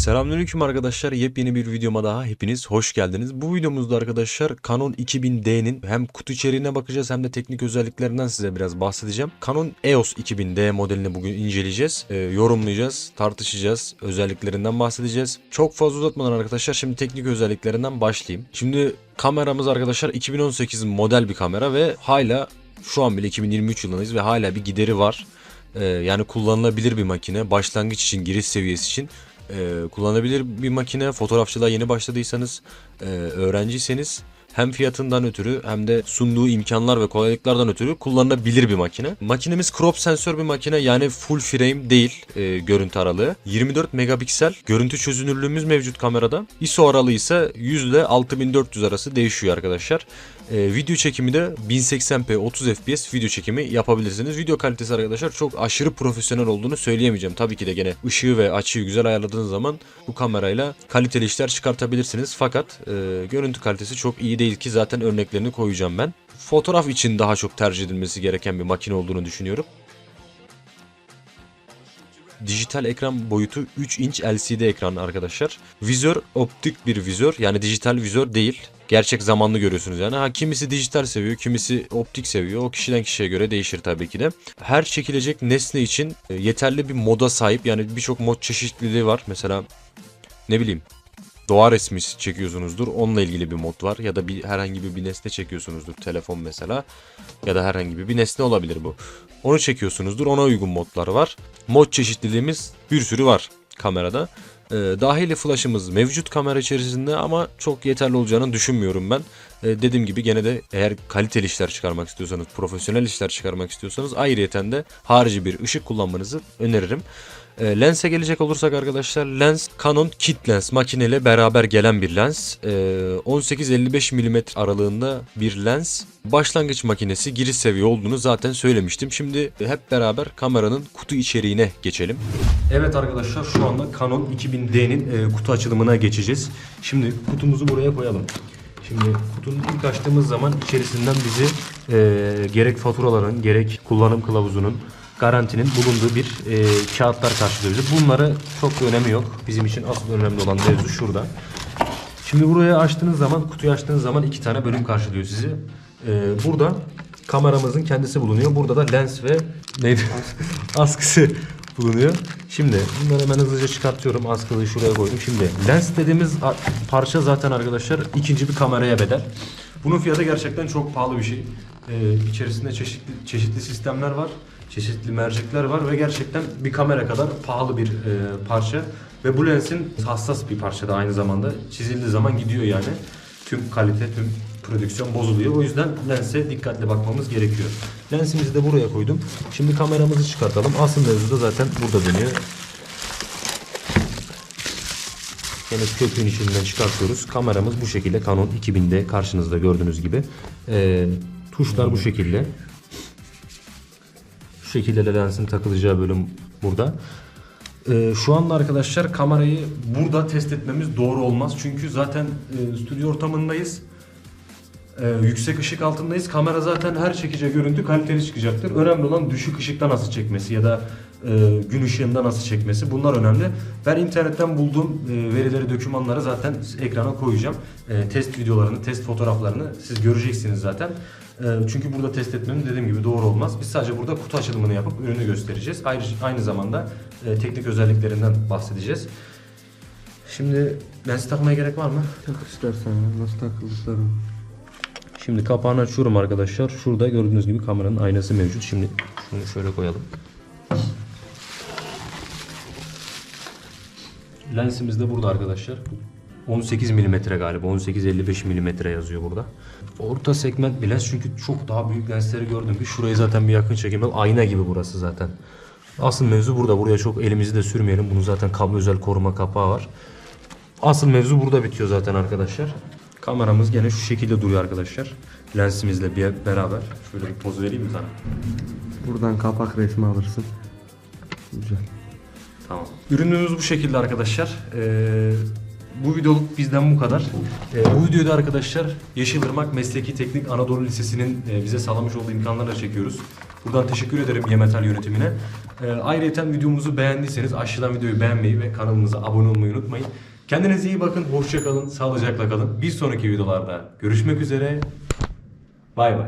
Selamünaleyküm arkadaşlar. Yepyeni bir videoma daha hepiniz hoş geldiniz. Bu videomuzda arkadaşlar Canon 2000D'nin hem kutu içeriğine bakacağız hem de teknik özelliklerinden size biraz bahsedeceğim. Canon EOS 2000D modelini bugün inceleyeceğiz, e, yorumlayacağız, tartışacağız, özelliklerinden bahsedeceğiz. Çok fazla uzatmadan arkadaşlar şimdi teknik özelliklerinden başlayayım. Şimdi kameramız arkadaşlar 2018 model bir kamera ve hala şu an bile 2023 yılındayız ve hala bir gideri var. E, yani kullanılabilir bir makine. Başlangıç için, giriş seviyesi için e, kullanılabilir bir makine. Fotoğrafçılığa yeni başladıysanız, e, öğrenciyseniz hem fiyatından ötürü hem de sunduğu imkanlar ve kolaylıklardan ötürü kullanılabilir bir makine. Makinemiz crop sensör bir makine yani full frame değil e, görüntü aralığı. 24 megapiksel görüntü çözünürlüğümüz mevcut kamerada. ISO aralığı ise 100 ile 6400 arası değişiyor arkadaşlar. E, video çekimi de 1080p 30 fps video çekimi yapabilirsiniz. Video kalitesi arkadaşlar çok aşırı profesyonel olduğunu söyleyemeyeceğim. Tabii ki de gene ışığı ve açıyı güzel ayarladığınız zaman bu kamerayla kaliteli işler çıkartabilirsiniz. Fakat e, görüntü kalitesi çok iyi değil ki zaten örneklerini koyacağım ben. Fotoğraf için daha çok tercih edilmesi gereken bir makine olduğunu düşünüyorum. Dijital ekran boyutu 3 inç LCD ekran arkadaşlar. Vizör optik bir vizör yani dijital vizör değil. Gerçek zamanlı görüyorsunuz yani. Ha kimisi dijital seviyor, kimisi optik seviyor. O kişiden kişiye göre değişir tabii ki de. Her çekilecek nesne için e, yeterli bir moda sahip. Yani birçok mod çeşitliliği var. Mesela ne bileyim doğa resmi çekiyorsunuzdur. Onunla ilgili bir mod var. Ya da bir herhangi bir, bir nesne çekiyorsunuzdur. Telefon mesela. Ya da herhangi bir, bir nesne olabilir bu. Onu çekiyorsunuzdur. Ona uygun modlar var. Mod çeşitliliğimiz bir sürü var kamerada. Ee, dahili flash'ımız mevcut kamera içerisinde ama çok yeterli olacağını düşünmüyorum ben. Ee, dediğim gibi gene de eğer kaliteli işler çıkarmak istiyorsanız, profesyonel işler çıkarmak istiyorsanız ayrıyeten de harici bir ışık kullanmanızı öneririm. E, lense gelecek olursak arkadaşlar lens Canon kit lens makineyle beraber gelen bir lens. E, 18-55 mm aralığında bir lens. Başlangıç makinesi giriş seviye olduğunu zaten söylemiştim. Şimdi hep beraber kameranın kutu içeriğine geçelim. Evet arkadaşlar şu anda Canon 2000D'nin e, kutu açılımına geçeceğiz. Şimdi kutumuzu buraya koyalım. Şimdi kutunun ilk açtığımız zaman içerisinden bizi e, gerek faturaların gerek kullanım kılavuzunun garantinin bulunduğu bir e, kağıtlar karşılıyor bizi. Bunları çok önemi yok. Bizim için asıl önemli olan mevzu şurada. Şimdi buraya açtığınız zaman, kutuyu açtığınız zaman iki tane bölüm karşılıyor sizi. E, burada kameramızın kendisi bulunuyor. Burada da lens ve neydi? askısı bulunuyor. Şimdi bunları hemen hızlıca çıkartıyorum. Askılıyı şuraya koydum. Şimdi lens dediğimiz parça zaten arkadaşlar ikinci bir kameraya bedel. Bunun fiyatı gerçekten çok pahalı bir şey. Ee, içerisinde çeşitli çeşitli sistemler var. Çeşitli mercekler var ve gerçekten bir kamera kadar pahalı bir e, parça. Ve bu lensin hassas bir parça da aynı zamanda. Çizildiği zaman gidiyor yani. Tüm kalite, tüm prodüksiyon bozuluyor. O yüzden lense dikkatli bakmamız gerekiyor. Lensimizi de buraya koydum. Şimdi kameramızı çıkartalım. Asıl mevzu da zaten burada dönüyor. Yine köpüğün içinden çıkartıyoruz. Kameramız bu şekilde Canon 2000'de karşınızda gördüğünüz gibi. Ee, tuşlar bu şekilde. Şu şekilde de lensin takılacağı bölüm burada. Ee, şu anda arkadaşlar kamerayı burada test etmemiz doğru olmaz. Çünkü zaten e, stüdyo ortamındayız. Ee, yüksek ışık altındayız. Kamera zaten her çekeceği görüntü kaliteli çıkacaktır. Önemli olan düşük ışıkta nasıl çekmesi ya da e, gün ışığında nasıl çekmesi. Bunlar önemli. Ben internetten bulduğum e, verileri, dokümanları zaten ekrana koyacağım. E, test videolarını, test fotoğraflarını siz göreceksiniz zaten. E, çünkü burada test etmenin dediğim gibi doğru olmaz. Biz sadece burada kutu açılımını yapıp ürünü göstereceğiz. Ayrıca aynı zamanda e, teknik özelliklerinden bahsedeceğiz. Şimdi lens takmaya gerek var mı? Tak istersen ya, nasıl takıldıklarını. Şimdi kapağını açıyorum arkadaşlar. Şurada gördüğünüz gibi kameranın aynası mevcut. Şimdi şunu şöyle koyalım. Lensimiz de burada arkadaşlar. 18 mm galiba. 18-55 mm yazıyor burada. Orta segment bir lens çünkü çok daha büyük lensleri gördüm ki şurayı zaten bir yakın çekim. Ayna gibi burası zaten. Asıl mevzu burada. Buraya çok elimizi de sürmeyelim. Bunun zaten kablo özel koruma kapağı var. Asıl mevzu burada bitiyor zaten arkadaşlar. Kameramız gene şu şekilde duruyor arkadaşlar. Lensimizle bir beraber. Şöyle bir poz vereyim mi sana? Buradan kapak resmi alırsın. Güzel. Tamam. Ürünümüz bu şekilde arkadaşlar. Ee, bu videoluk bizden bu kadar. Ee, bu videoda arkadaşlar Yeşilırmak Mesleki Teknik Anadolu Lisesi'nin e, bize sağlamış olduğu imkanlarla çekiyoruz. Buradan teşekkür ederim Yemetal yönetimine. Ee, ayrıca videomuzu beğendiyseniz aşağıdan videoyu beğenmeyi ve kanalımıza abone olmayı unutmayın. Kendinize iyi bakın, hoşça kalın, sağlıcakla kalın. Bir sonraki videolarda görüşmek üzere. Bay bay.